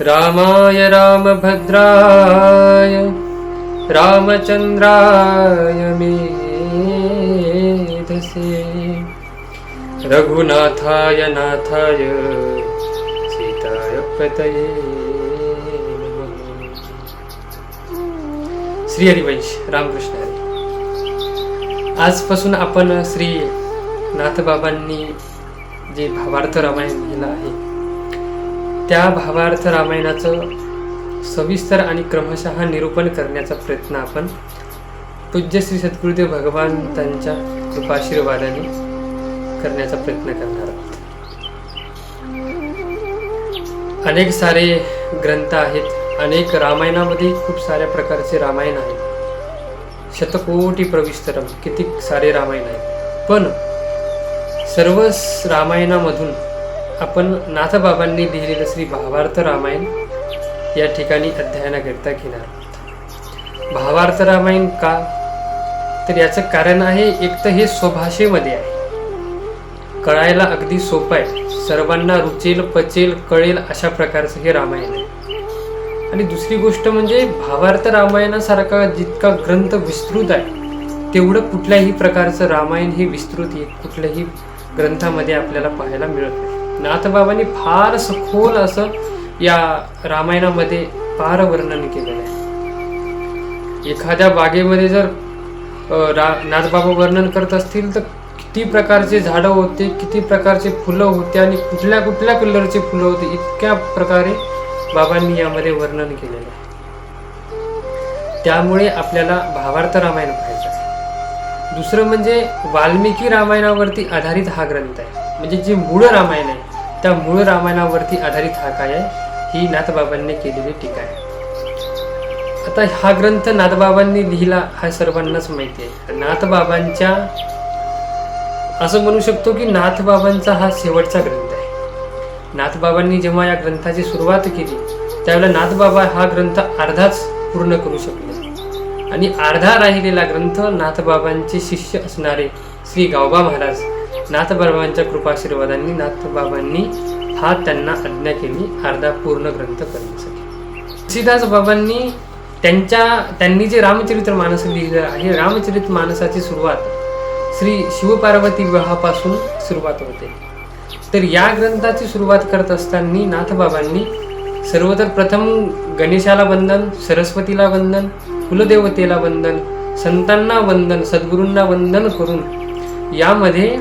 रामाय रामभद्राय रामचन्द्राय मेधसे रघुनाथाय नाथाय सीताय पतये श्री हरिवंश रामकृष्ण हरी। आजपासून आपण श्री नाथबाबांनी जे भावार्थ रामायण लिहिलं आहे त्या भावार्थ रामायणाचं सविस्तर आणि क्रमशः निरूपण करण्याचा प्रयत्न आपण पूज्य श्री सद्गुरुदेव भगवंतांच्या कृपाशीर्वादाने करण्याचा प्रयत्न करणार आहोत. अनेक सारे ग्रंथ आहेत अनेक रामायणामध्ये खूप साऱ्या प्रकारचे रामायण आहेत. शतकोटी प्रविस्तरम किती सारे रामायण आहेत. पण सर्व रामायणामधून आपण नाथबाबांनी लिहिलेलं श्री भावार्थ रामायण या ठिकाणी अध्ययनाकरिता घेणार भावार्थ रामायण का? तर याचं कारण आहे एक तर हे स्वभाषेमध्ये आहे. कळायला अगदी सोपं आहे. सर्वांना रुचेल पचेल कळेल अशा प्रकारचं हे रामायण आहे. आणि दुसरी गोष्ट म्हणजे भावार्थ रामायणासारखा जितका ग्रंथ विस्तृत आहे तेवढं कुठल्याही प्रकारचं रामायण हे विस्तृत कुठल्याही ग्रंथामध्ये आपल्याला पाहायला मिळत नाही. नाथबाबांनी फार सखोल असं या रामायणामध्ये फार वर्णन केलेलं आहे. एखाद्या बागेमध्ये जर रा नाथबाबा वर्णन करत असतील तर किती प्रकारचे झाडं होते किती प्रकारचे फुलं होते आणि कुठल्या कुठल्या कलरचे फुलं होते इतक्या प्रकारे बाबांनी यामध्ये वर्णन केलेलं आहे. त्यामुळे आपल्याला भावार्थ रामायण पाहायचं आहे. दुसरं म्हणजे वाल्मिकी रामायणावरती आधारित हा ग्रंथ आहे. म्हणजे जे मूळ रामायण आहे त्या मूळ रामायणावरती आधारित हा काय आहे? ही नाथबाबांनी केलेली टीका आहे. आता हा ग्रंथ नाथबाबांनी लिहिला हा सर्वांनाच माहिती आहे. नाथबाबांच्या असं म्हणू शकतो की नाथबाबांचा हा शेवटचा ग्रंथ आहे. नाथबाबांनी जेव्हा या ग्रंथाची सुरुवात केली त्यावेळेला नाथबाबा हा ग्रंथ अर्धाच पूर्ण करू शकले. आणि अर्धा राहिलेला ग्रंथ नाथबाबांचे शिष्य असणारे श्री गावबा महाराज नाथबाबांच्या कृपाशीर्वादांनी नाथबाबांनी हा त्यांना आज्ञा केली अर्धा पूर्ण ग्रंथ करण्यासाठी. तुळशीदास बाबांनी त्यांच्या त्यांनी जे रामचरित्र मानस लिहिलं आहे रामचरित मानसाची सुरुवात श्री शिवपार्वती विवाहापासून सुरुवात होते. तर या ग्रंथाची सुरुवात करत असताना नाथबाबांनी सर्वतर प्रथम गणेशाला वंदन सरस्वतीला वंदन कुलदेवतेला वंदन संतांना वंदन सद्गुरूंना वंदन करून यामध्ये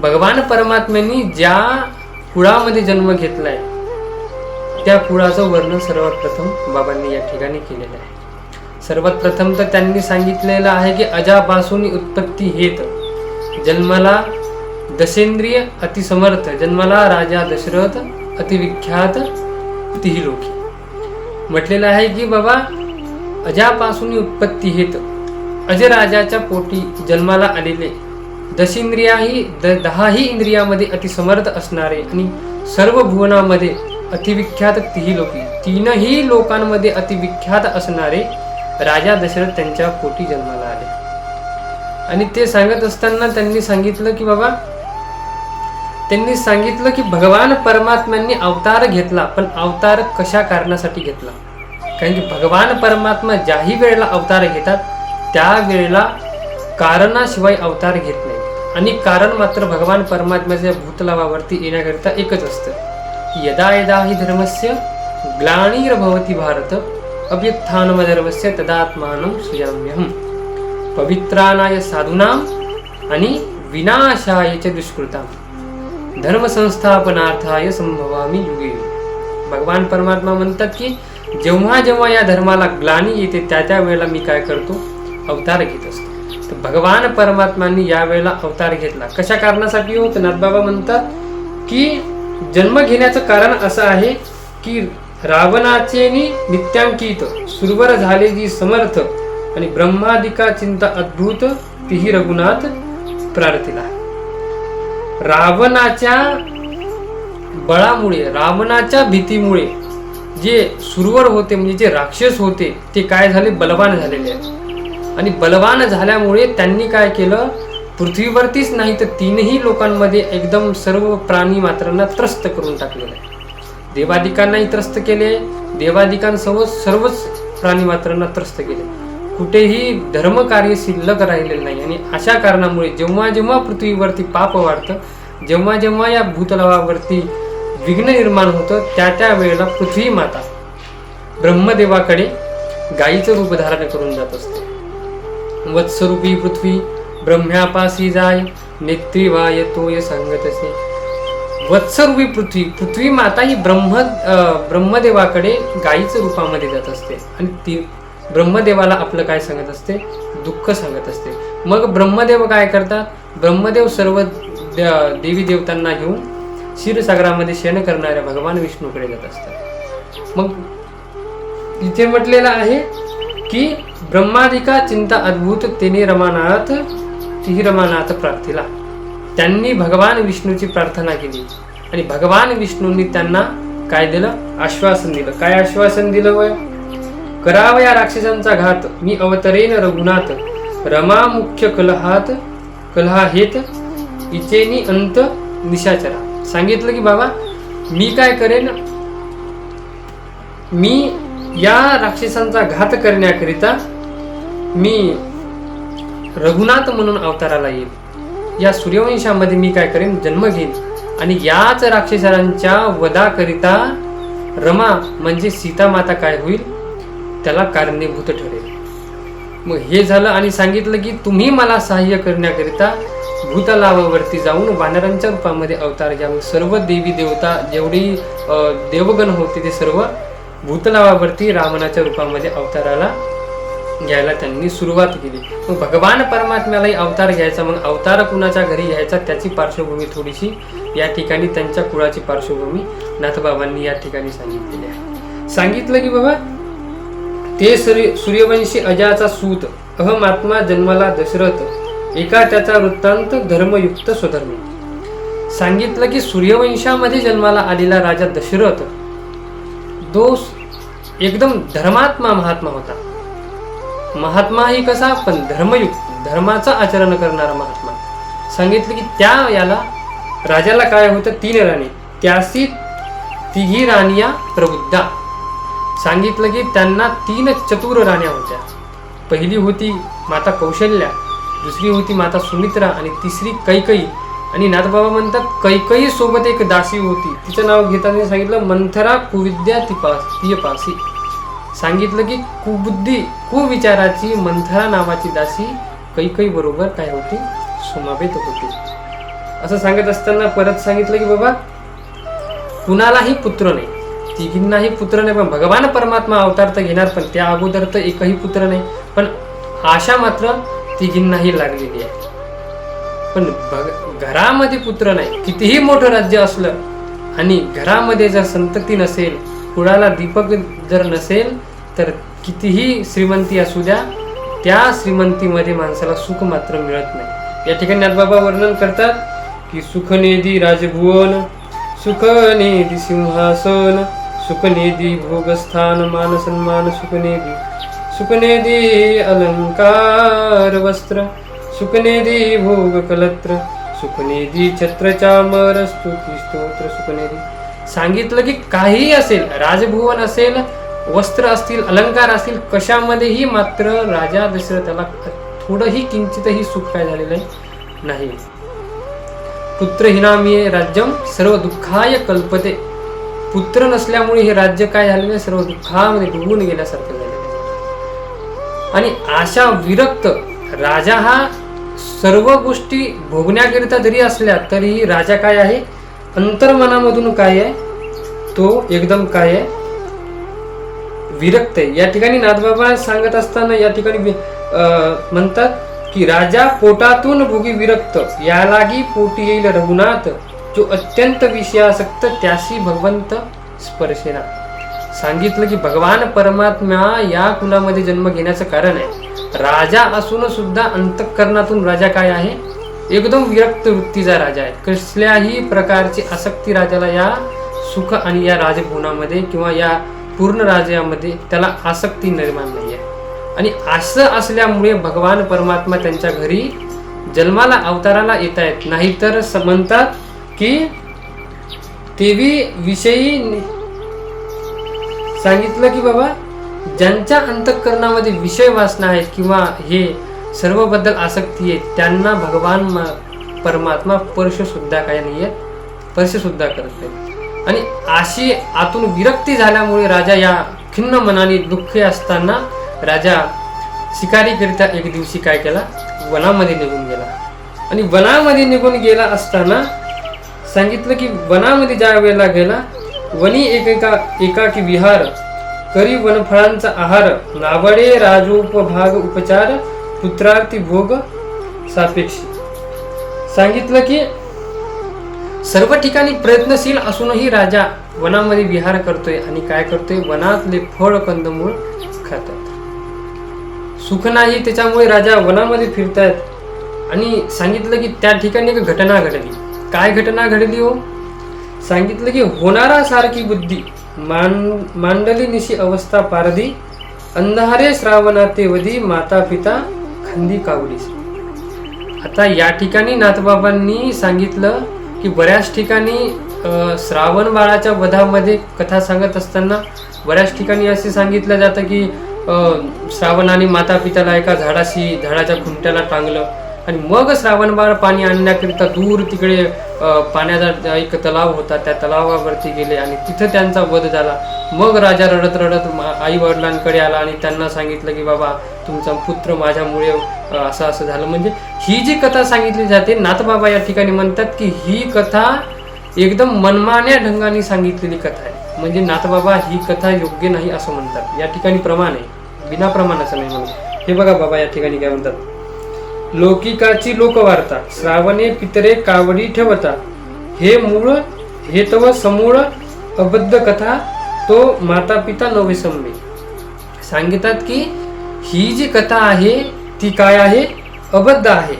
भगवान परमात्म्यांनी ज्या कुळामध्ये जन्म घेतलाय त्या कुळाचं वर्णन सर्वात प्रथम बाबांनी या ठिकाणी केलेलं आहे. सर्वात प्रथम तर त्यांनी सांगितलेलं आहे की अजापासून उत्पत्ती हेत. जन्माला दशेंद्रिय अतिसमर्थ जन्माला राजा दशरथ अतिविख्यात तिही लोकी म्हटलेलं आहे की बाबा अजापासून उत्पत्ती हेत. अजराजाच्या पोटी जन्माला आलेले. दशेंद्रियाही द दहाही इंद्रियामध्ये अतिसमर्थ असणारे आणि सर्व भुवनामध्ये अतिविख्यात तिही लोक. तीनही लोकांमध्ये अतिविख्यात असणारे राजा दशरथ त्यांच्या पोटी जन्माला आले. आणि ते सांगत असताना त्यांनी सांगितलं की बाबा त्यांनी सांगितलं की भगवान परमात्म्यांनी अवतार घेतला पण अवतार कशा कारणासाठी घेतला? कारण की भगवान परमात्मा ज्याही वेळेला अवतार घेतात त्या वेळेला कारणाशिवाय अवतार घेत नाही. आणि कारण मात्र भगवान परमात्म्याच्या भूतलावावरती येण्याकरिता एकच असतं. यदा यदा हि धर्मस्य ग्लानिर्भवती भारत अभ्युत्थानमधर्मस्य तदात्मानं सुयाम्यहम. पवित्रानाय साधूनाम आणि विनाशाय च दुष्कृताम. धर्मसंस्थापनार्थाय संभवामी युगे. भगवान परमात्मा म्हणतात की जेव्हा जेव्हा या धर्माला ग्लानी येते त्या त्या वेळेला मी काय करतो? अवतार घेत असतो. तर भगवान परमात्मांनी यावेळेला अवतार घेतला. कशा कारणासाठी हो? नाथबाबा म्हणतात की जन्म घेण्याचं कारण असं आहे की रावणाचे नित्यांकित सुरवर झाले जी समर्थ आणि ब्रह्मादिका चिंता अद्भुत तिही रघुनाथ प्रार्थिला. रावणाच्या बळामुळे रावणाच्या भीतीमुळे जे सुरवर होते म्हणजे जे राक्षस होते ते काय झाले? बलवान झालेले आहेत. आणि बलवान झाल्यामुळे त्यांनी काय केलं? पृथ्वीवरतीच नाही तर तीनही लोकांमध्ये एकदम सर्व प्राणी मात्रांना त्रस्त करून टाकलेलं आहे. देवादिकांनाही त्रस्त केले देवादिकांसह सर्वच प्राणी मात्रांना त्रस्त केले. कुठेही धर्मकार्य शिल्लक राहिलेलं नाही आणि अशा कारणामुळे जेव्हा जेव्हा पृथ्वीवरती पाप वाढतं जेव्हा जेव्हा या भूतलावावरती विघ्न निर्माण होतं त्या त्या वेळेला पृथ्वी माता ब्रह्मदेवाकडे गायीचं रूप धारण करून जात असते. वत्सरूपी पृथ्वी ब्रह्म्यापासी जाय नेत्रीवाय सांगत सांगतसे. वत्सरूपी पृथ्वी पृथ्वी माता ही ब्रह्म ब्रह्मदेवाकडे गायीचं रूपामध्ये जात असते. आणि ती ब्रह्मदेवाला आपलं काय सांगत असते? दुःख सांगत असते. मग ब्रह्मदेव काय करतात? ब्रह्मदेव सर्व द- देवी देवतांना घेऊन क्षीरसागरामध्ये शेण करणाऱ्या भगवान विष्णूकडे जात असतात. मग इथे म्हटलेलं आहे की ब्रह्मादिका चिंता अद्भुत तेने रमानाथ तिही रमानाथ प्रार्थीला त्यांनी भगवान विष्णूची प्रार्थना केली. आणि भगवान विष्णूंनी त्यांना काय दिलं? आश्वासन दिलं. काय आश्वासन दिलं वय? करावया या राक्षसांचा घात. मी अवतरेन रघुनाथ. रमा मुख्य कलहात कलहा हेत इचेनी अंत निशाचरा. सांगितलं की बाबा मी काय करेन? मी या राक्षसांचा घात करण्याकरिता मी रघुनाथ म्हणून अवताराला येईल या सूर्यवंशामध्ये मी काय करेन? जन्म घेईन. आणि याच राक्षसांच्या वधाकरिता रमा म्हणजे सीता माता काय होईल? त्याला कारणीभूत ठरेल. मग हे झालं आणि सांगितलं की तुम्ही मला सहाय्य करण्याकरिता भूतलावावरती जाऊन वानरांच्या रूपामध्ये अवतार घ्या. सर्व देवी देवता जेवढी देवगण होते ते सर्व भूतलावावरती रावणाच्या रूपामध्ये अवताराला घ्यायला त्यांनी सुरुवात केली. मग भगवान परमात्म्यालाही अवतार घ्यायचा मग अवतार कुणाच्या घरी घ्यायचा त्याची पार्श्वभूमी थोडीशी या ठिकाणी त्यांच्या कुळाची पार्श्वभूमी नाथबाबांनी या ठिकाणी सांगितलेली आहे. सांगितलं की बाबा ते सूर्य सूर्यवंशी अजाचा सूत अहमात्मा जन्माला दशरथ एका त्याचा वृत्तांत धर्मयुक्त स्वधर्म. सांगितलं की सूर्यवंशामध्ये जन्माला आलेला राजा दशरथ तो एकदम धर्मात्मा महात्मा होता. महात्मा ही कसा? पण धर्मयुक्त धर्माचं आचरण करणारा महात्मा. सांगितलं की त्या याला राजाला काय होतं? तीन राणी. त्यासी तिघी राणिया प्रबुद्धा. सांगितलं की त्यांना तीन चतुर राण्या होत्या. पहिली होती माता कौशल्या दुसरी होती माता सुमित्रा आणि तिसरी कैकई आणि नाथबाबा म्हणतात कैकई सोबत एक दासी होती. तिचं नाव घेताना सांगितलं मंथरा कुविद्या तिपास तियपासी. सांगितलं की कुबुद्धी कुविचाराची मंथरा नावाची दासी कैकई बरोबर काय होती? समावेत होती. असं सांगत असताना परत सांगितलं की बाबा कुणालाही पुत्र नाही. तिघींनाही पुत्र नाही पण भगवान परमात्मा अवतार तर घेणार पण त्या अगोदर तर एकही पुत्र नाही. पण आशा मात्र तिघींनाही लागलेली आहे. पण बघ घरामध्ये पुत्र नाही. कितीही मोठं राज्य असलं आणि घरामध्ये जर संतती नसेल कुणाला दीपक जर नसेल तर कितीही श्रीमंती असू द्या त्या श्रीमंतीमध्ये माणसाला सुख मात्र मिळत नाही. या ठिकाणी बाबा वर्णन करतात की सुखनेदी राजभुवन सुखनेदी सिंहासन सुखनेदी भोगस्थान मान सन्मान सुखनेदी सुखनेदी अलंकार वस्त्र सुखनेदी भोग कलत्र सुखनेदी छत्रचामर स्तुती स्तोत्र सुखनेदी सांगितलं की काहीही असेल राजभुवन असेल वस्त्र असतील अलंकार असतील कशामध्येही मात्र राजा दशरथाला थोडंही किंचितही सुख काय झालेलं आहे नाही. पुत्रहीनामिये राज्यम सर्व दुःखाय कल्पते. पुत्र नसल्यामुळे हे राज्य काय झालेलं आहे सर्व दुःखामध्ये डुबून गेल्यासारखं झालेलं आहे. आणि अशा विरक्त राजा हा सर्व गोष्टी भोगण्याकरिता जरी असल्या तरीही राजा काय आहे? अंतर्मनामधून काय आहे? तो एकदम काय आहे? विरक्त आहे. या ठिकाणी नाथबाबा सांगत असताना या ठिकाणी अं, म्हणतात की राजा पोटातून भोगी विरक्त. यालागी पोटी येईल रघुनाथ. जो अत्यंत विषयासक्त त्याशी भगवंत स्पर्शेना. सांगितलं की भगवान परमात्मा या कुलामध्ये जन्म घेण्याचं कारण आहे. राजा असून सुद्धा अंतःकरणातून राजा काय आहे? एकदम विरक्त वृत्तीचा राजा आहे. कसल्याही प्रकारची आसक्ती राजाला या सुख आणि या राजभवनामध्ये किंवा या पूर्ण राज्यामध्ये त्याला आसक्ती निर्माण नाही आहे. आणि असं असल्यामुळे भगवान परमात्मा त्यांच्या घरी जन्माला अवताराला येत आहेत. नाहीतर म्हणतात की देवी विषयी सांगितलं की बाबा ज्यांच्या अंतःकरणामध्ये विषय वासना आहेत किंवा हे सर्वबद्दल आसक्ती आहे त्यांना भगवान परमात्मा स्पर्शसुद्धा काही काय आहेत स्पर्शसुद्धा करत नाही आणि अशी आतून विरक्ती झाल्यामुळे राजा या खिन्न मनाने दुःखी असताना राजा शिकारीकरिता एक दिवशी काय केला? वनामध्ये निघून गेला. आणि वनामध्ये निघून गेला असताना सांगितलं की वनामध्ये ज्या वेळेला गेला वनी एकेका एकाकी विहार करी वनफळांचा आहार नावडे राजोपभाग उपचार पुत्रार्थी भोग सापेक्ष. सांगितलं की सर्व ठिकाणी प्रयत्नशील असूनही राजा वनामध्ये विहार करतोय आणि काय करतोय? वनातले फळ कंदमूळ खातात. सुख नाही त्याच्यामुळे राजा वनामध्ये फिरतायत. आणि सांगितलं की त्या ठिकाणी एक घटना घडली. काय घटना घडली हो? सांगितलं की होणारा सारखी बुद्धी. मान मांडली निशी अवस्था पारधी अंधारे श्रावणाते वधी माता पिता खंदी कावडीस. आता या ठिकाणी नाथबाबांनी सांगितलं की बऱ्याच ठिकाणी श्रावण बाळाच्या वधामध्ये कथा सांगत असताना बऱ्याच ठिकाणी असे सांगितलं जातं की श्रावणाने माता पित्याला एका झाडाशी झाडाच्या खुंट्याला टांगलं. आणि मग श्रावणबाळ पाणी आणण्याकरिता दूर तिकडे पाण्याचा एक तलाव होता. त्या तलावावरती गेले आणि तिथं त्यांचा वध झाला. मग राजा रडत रडत आई वडिलांकडे आला आणि त्यांना सांगितलं की बाबा तुमचा पुत्र माझ्यामुळे असं असं झालं. म्हणजे ही जी कथा सांगितली जाते नाथबाबा या ठिकाणी म्हणतात की ही कथा एकदम मनमान्या ढंगाने सांगितलेली कथा आहे. म्हणजे नाथबाबा ही कथा योग्य नाही असं म्हणतात. या ठिकाणी प्रमाण आहे. बिना प्रमाणाचं नाही म्हणून. हे बघा बाबा या ठिकाणी काय म्हणतात. लौकिकाची लोकवार्ता. श्रावणे पितरे कावडी ठेवता. हे मूळ हे तव समूळ अबद्ध कथा तो माता पिता नवे संमे. सांगितात की ही जी कथा आहे ती काय आहे? अबद्ध आहे.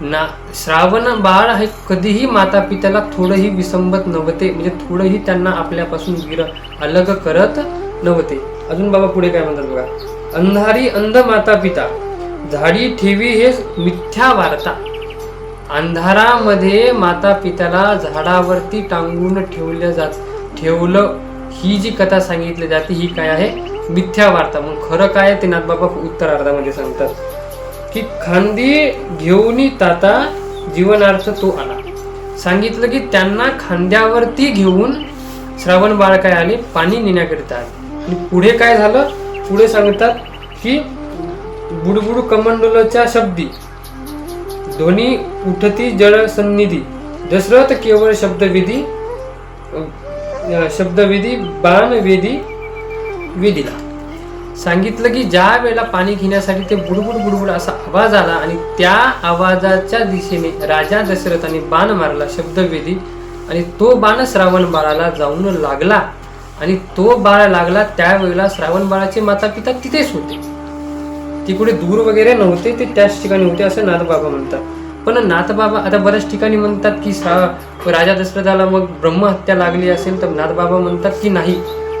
ना श्रावण बाळ हे कधीही माता पित्याला थोडंही विसंबत नव्हते. म्हणजे थोडंही त्यांना आपल्यापासून विर अलग करत नव्हते. अजून बाबा पुढे काय म्हणतात बघा? अंधारी अंध माता पिता झाडी ठेवी हे मिथ्या वार्ता. अंधारामध्ये माता पित्याला झाडावरती टांगून ठेवलं जात ठेवलं. ही जी कथा सांगितली जाते ही काय आहे? मिथ्या वार्ता. मग खरं काय ते नाथबाबा उत्तरार्धामध्ये सांगतात. की खांदी घेऊन ताता जीवनार्थ तो आला. सांगितलं की त्यांना खांद्यावरती घेऊन श्रावण बाळ काय आले? पाणी नेण्याकरिता आले. आणि पुढे काय झालं? पुढे सांगतात की बुडबुड कमंडलच्या शब्दी. ध्वनी उठती जळसन्निधी दशरथ केवळ शब्दविधी शब्दविधी बाणवेधी वेदी सांगितलं की ज्या वेळेला पाणी घेण्यासाठी ते बुडबुड बुडबुड असा आवाज आला आणि त्या आवाजाच्या दिशेने राजा दशरथाने बाण मारला शब्दवेधी. आणि तो बाण श्रावण बाळाला जाऊन लागला. आणि तो बाळ लागला त्यावेळेला श्रावण बाळाचे माता पिता तिथेच होते. तिकडे दूर वगैरे नव्हते ते त्याच ठिकाणी होते असं नाथबाबा म्हणतात. पण नाथबाबा आता बऱ्याच ठिकाणी म्हणतात की सा राजा दशरथाला मग ब्रह्महत्या लागली असेल तर नाथबाबा म्हणतात की नाही?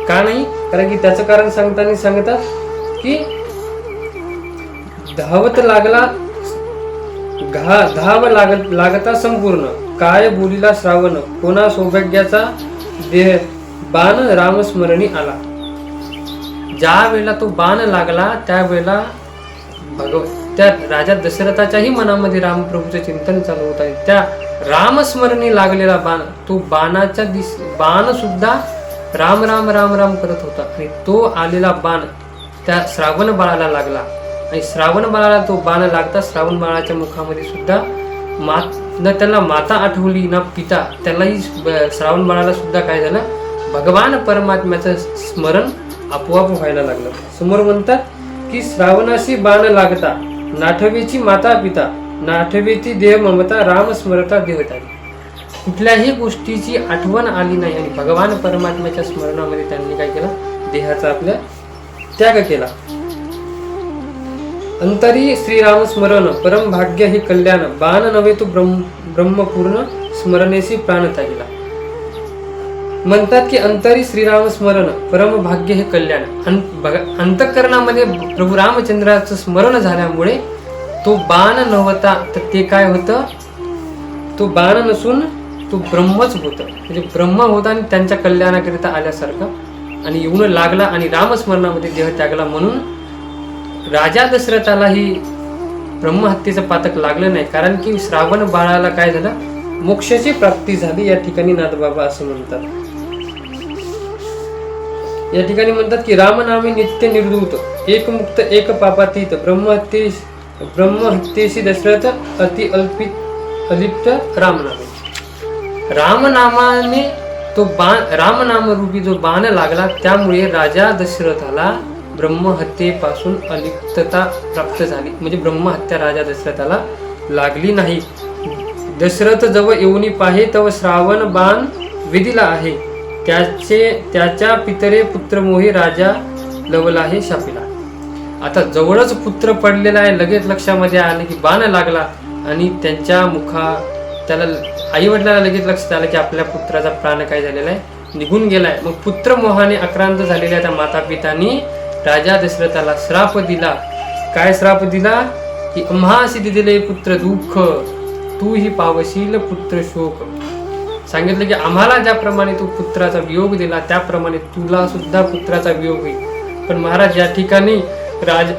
का नाही? कारण की त्याचं कारण सांगताना सांगतात की धावत लागला घा धाव लागत लागता संपूर्ण काय बोलीला श्रावण कोणा सौभाग्याचा देह बाण रामस्मरणी आला. ज्या वेळेला तो बाण लागला त्यावेळेला भगव त्या राजा दशरथाच्याही मनामध्ये रामप्रभूचे चिंतन चालू होत आहे. त्या रामस्मरणी लागलेला बाण तो बाणाच्या दिस बाण सुद्धा राम राम राम राम करत होता. आणि तो आलेला बाण त्या श्रावण बाळाला लागला. आणि श्रावण बाळाला तो बाण लागता श्रावण बाळाच्या मुखामध्ये सुद्धा मात न त्याला माता आठवली ना पिता त्यालाही श्रावण बाळाला सुद्धा काय झालं? भगवान परमात्म्याचं स्मरण आपोआप व्हायला लागलं. समोर म्हणतात की श्रावणाशी बाण लागता नाठवेची माता पिता नाठवेची देह ममता राम स्मरता देवता. कुठल्याही गोष्टीची आठवण आली नाही आणि भगवान परमात्म्याच्या स्मरणामध्ये त्यांनी काय केलं? देहाचा आपल्या त्याग केला. अंतरी श्रीराम स्मरण परम भाग्य हे कल्याण बाण नव्हे तो ब्रह्म ब्रह्मपूर्ण स्मरणेशी प्राण तागिला म्हणतात की अंतरी श्रीराम स्मरण परम भाग्य हे कल्याण. अंतकरणामध्ये अंतःकरणामध्ये प्रभू रामचंद्राचं स्मरण झाल्यामुळे तो बाण नव्हता तर ते काय होतं? तो बाण नसून तो ब्रह्मच होत. म्हणजे ब्रह्म होता आणि त्यांच्या कल्याणाकरिता आल्यासारखं. आणि येऊन लागला आणि रामस्मरणामध्ये देह त्यागला म्हणून राजा दशरथालाही ब्रह्महत्येचं पातक लागलं नाही. कारण की श्रावण बाळाला काय झालं? मोक्षाची प्राप्ती झाली या ठिकाणी नाथबाबा असं म्हणतात. या ठिकाणी म्हणतात की रामनामे नित्य निर्दूत एक मुक्त एक पापातीत ब्रह्महत्ये ब्रह्महत्येशी दशरथ अति अल्पित अलिप्त रामनामे. रामनामाने तो बाण रामनामरूपी जो बाण लागला त्यामुळे राजा दशरथाला ब्रह्महत्येपासून अलिप्तता प्राप्त झाली. म्हणजे ब्रह्महत्या राजा दशरथाला लागली नाही. दशरथ जवळ येऊनी पाहे तव श्रावण बाण विधीला आहे. त्याचे त्याच्या पितरे पुत्र मोही राजा लवला हे शापिला आता जवळच पुत्र पडलेला आहे लगेच लक्षामध्ये आलं की बाण लागला आणि त्यांच्या मुखा त्याला आई वडिलाला लगेच लक्षात आलं की आपल्या पुत्राचा प्राण काय झालेला आहे? निघून गेलाय. मग पुत्र मोहाने आक्रांत झालेल्या त्या माता पितानी राजा दशरथाला श्राप दिला. काय श्राप दिला? की अम्हासी दिलेले पुत्र दुःख तू ही पावशील पुत्र शोक. सांगितलं की आम्हाला ज्याप्रमाणे तू पुत्राचा वियोग दिला त्याप्रमाणे तुला सुद्धा पुत्राचा वियोग होईल. पण महाराज या ठिकाणी राज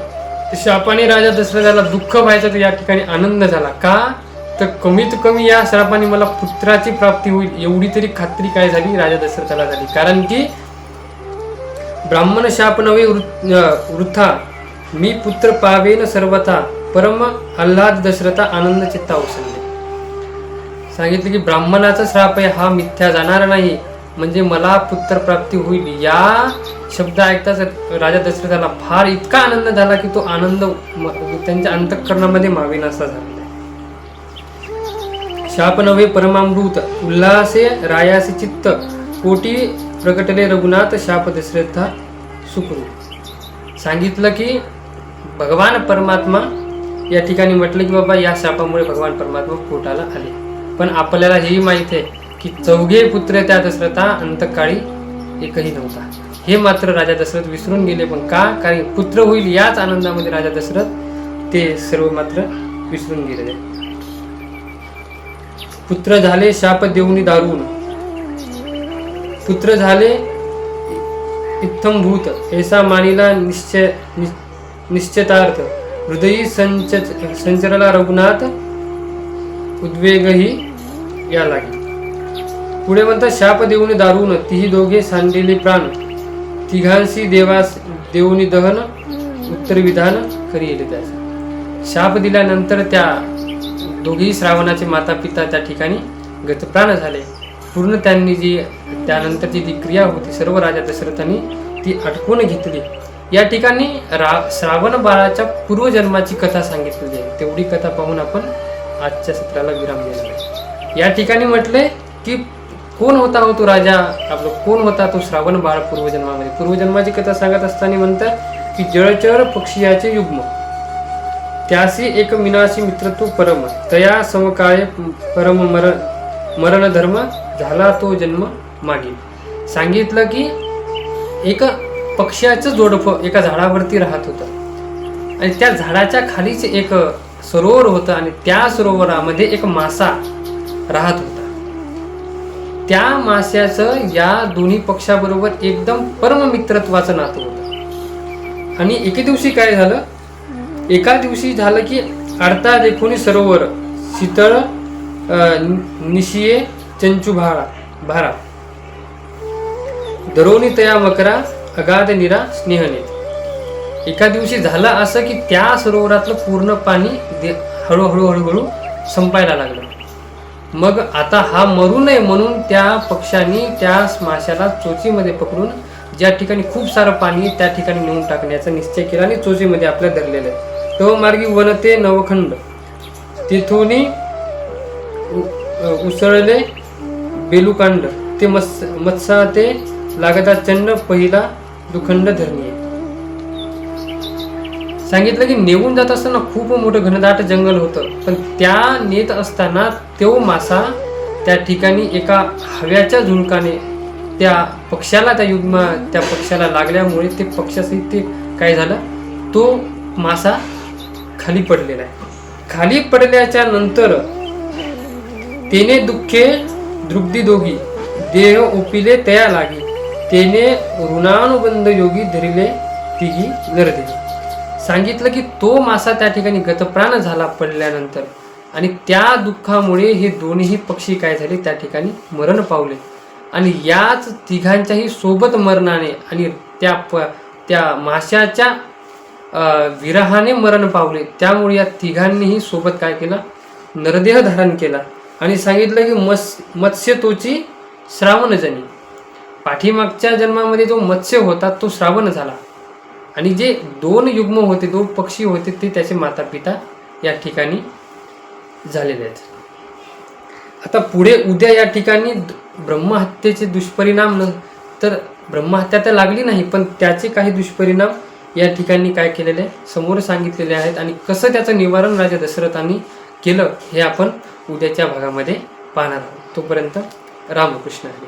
शापाने राजा दशरथाला दुःख व्हायचं तर या ठिकाणी आनंद झाला. का? तर कमीत कमी या श्रापाने मला पुत्राची प्राप्ती होईल एवढी तरी खात्री काय झाली? राजा दशरथाला झाली. कारण की ब्राह्मण शाप नवे वृथा मी पुत्र पावेन सर्वथा परम आल्हाद दशरथा आनंद चित्ता ओसंले सांगितले की ब्राह्मणाचा श्राप आहे हा मिथ्या जाणार नाही. म्हणजे मला पुत्र प्राप्ती होईल. या शब्द ऐकताच राजा दशरथाला फार इतका आनंद झाला की तो आनंद म- त्यांच्या अंतःकरणामध्ये माविनासा झाला. आहे. शाप नव्हे परमामृत उल्हासे रायासे चित्त कोटी प्रकटले रघुनाथ शाप दशरथा सुखरू सांगितलं की भगवान परमात्मा या ठिकाणी म्हटलं की बाबा या शापामुळे भगवान परमात्मा पोटाला आले. पण आपल्याला हेही माहीत आहे की चौघे पुत्र त्या दशरथा अंतकाळी एकही नव्हता. हे मात्र राजा दशरथ विसरून गेले पण का? कारण पुत्र होईल याच आनंदामध्ये राजा दशरथ ते सर्व मात्र विसरून गेलेले. पुत्र झाले शाप देऊनी दारून पुत्र झाले इत्थंभूत ऐसा मानिला निश्चय निश्चितार्थ हृदयी संच संचरला रघुनाथ. उद्वेगही या लागे पुढे म्हणतात शाप देऊन दारून तिही दोघे सांडलेले प्राण. तिघांशी देवास देऊनी दहन उत्तर विधान करी येले त्याचे. शाप दिल्यानंतर त्या दोघेही श्रावणाचे माता पिता त्या ठिकाणी गतप्राण झाले. पूर्ण त्यांनी जी त्यानंतरची जी क्रिया होती सर्व राजा दशरथांनी ती आटकून घेतली. या ठिकाणी रा श्रावण बाळाच्या पूर्वजन्माची कथा सांगितलेली आहे तेवढी कथा पाहून आपण आजच्या सत्राला विराम दिलेला आहे. या ठिकाणी म्हटले की कोण होता हो तो राजा? आपलं कोण होता तो श्रावण बाळ पूर्वजन्मामध्ये? पूर्वजन्माची कथा सांगत असताना म्हणतात की जळचर पक्षीयाचे युग्म. त्यासी एक मिनाशी मित्रत्व परम. तया समकाय परम मरण मरण धर्म झाला तो जन्म मागील. सांगितलं की एक पक्ष्याचं जोडपं एका झाडावरती राहत होतं. आणि त्या झाडाच्या खालीच एक सरोवर होतं आणि त्या सरोवरामध्ये एक मासा राहत होता. त्या माश्याचं या दोन्ही पक्षाबरोबर एकदम परममित्रत्वाचं नातं होतं. आणि एके दिवशी काय झालं? एका दिवशी झालं की अडता देखोनी सरोवर शीतळ निशिये चंचू भारा भारा. दरोनी तया मकरा अगाध निरा स्नेहने एका दिवशी झालं असं की त्या सरोवरातलं पूर्ण पाणी दे- हळूहळू हळूहळू संपायला लागलं. मग आता हा मरू नये म्हणून त्या पक्षांनी त्या माशाला चोचीमध्ये पकडून ज्या ठिकाणी खूप सारं पाणी त्या ठिकाणी नेऊन टाकण्याचा निश्चय केला आणि चोचीमध्ये आपल्या धरलेलं आहे. तो मार्गी वनते नवखंड. तिथून उसळले बेलुकांड. ते मत्स मत्सा ते लागता चंड पहिला दुखंड धरणी सांगितलं की नेऊन जात असताना खूप मोठं घनदाट जंगल होतं. पण त्या नेत असताना तो मासा त्या ठिकाणी एका हव्याच्या झुळकाने त्या पक्ष्याला त्या युगमा त्या पक्ष्याला लागल्यामुळे ते पक्षासहित ते काय झालं? तो मासा खाली पडलेला आहे. खाली पडल्याच्या नंतर तेने दुःखे दृग्धी दोघी देह ओपिले तया लागी. तेने ऋणानुबंध योगी धरिले तिघी नरदेवी सांगितलं की तो मासा त्या ठिकाणी गतप्राण झाला पडल्यानंतर आणि त्या दुःखामुळे हे दोन्ही पक्षी काय झाले त्या ठिकाणी मरण पावले. आणि याच तिघांच्याही सोबत मरणाने आणि त्या प त्या माशाच्या विरहाने मरण पावले. त्यामुळे या तिघांनीही सोबत काय केला? नरदेह धारण केला. आणि सांगितलं की मत्स मत्स्यतोची श्रावणजनी. पाठीमागच्या जन्मामध्ये जो मत्स्य होता तो श्रावण झाला. आणि जे दोन युग्म होते दोन पक्षी होते ते त्याचे माता पिता या ठिकाणी झालेले आहेत. आता पुढे उद्या या ठिकाणी ब्रह्महत्येचे दुष्परिणाम न तर ब्रह्महत्या तर लागली नाही पण त्याचे काही दुष्परिणाम या ठिकाणी काय केलेले आहे? समोर सांगितलेले आहेत आणि कसं त्याचं निवारण राजा दशरथांनी केलं हे आपण उद्याच्या भागामध्ये पाहणार आहोत. तोपर्यंत रामकृष्ण हरी.